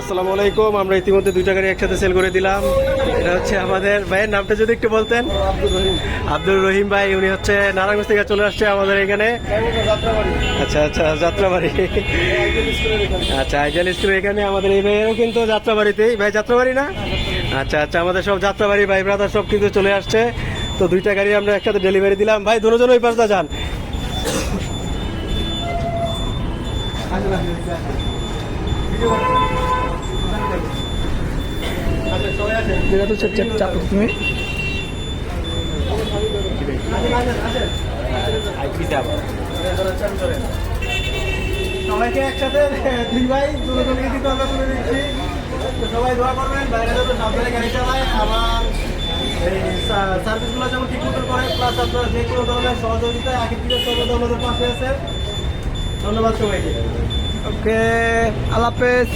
আসসালামু আলাইকুম আমরা ইতিমধ্যে দুইটা গাড়ি একসাথে সেল করে দিলাম। এটা হচ্ছে আমাদের ভাইয়ের নামটা যদি একটু বলতেন। আব্দুর রহিম। ভাই উনি হচ্ছে নারায়ণগঞ্জ থেকে চলে আসছে আমাদের এখানে। আচ্ছা আচ্ছা যাত্রাবাড়ি। আচ্ছা আইডিয়াল স্কুল এখানে আমাদের এই ভাইয়েরও কিন্তু যাত্রাবাড়িতেই। ভাই যাত্রাবাড়ি না? আচ্ছা আচ্ছা আমাদের সব যাত্রাবাড়ি ভাই ব্রাদার সব কিন্তু চলে আসছে। তো দুইটা গাড়ি আমরা একসাথে ডেলিভারি দিলাম। ভাই দুজন ওই পাশটা যান। যেটা তো চাপ তুমি? সবাইকে একসাথে দুই ভাই দুজনকে দিতে আমরা তুলে দিচ্ছি তো সবাই দোয়া করবেন বাইরে যাতে সাবধানে গাড়ি চালায়। আমার সার্ভিসগুলো যেমন ঠিক মতো করে প্লাস আপনারা যে কোনো ধরনের সহযোগিতায় আগে থেকে সর্বদা আমাদের পাশে আছে। ধন্যবাদ সবাইকে। ওকে আল্লাহ হাফেজ।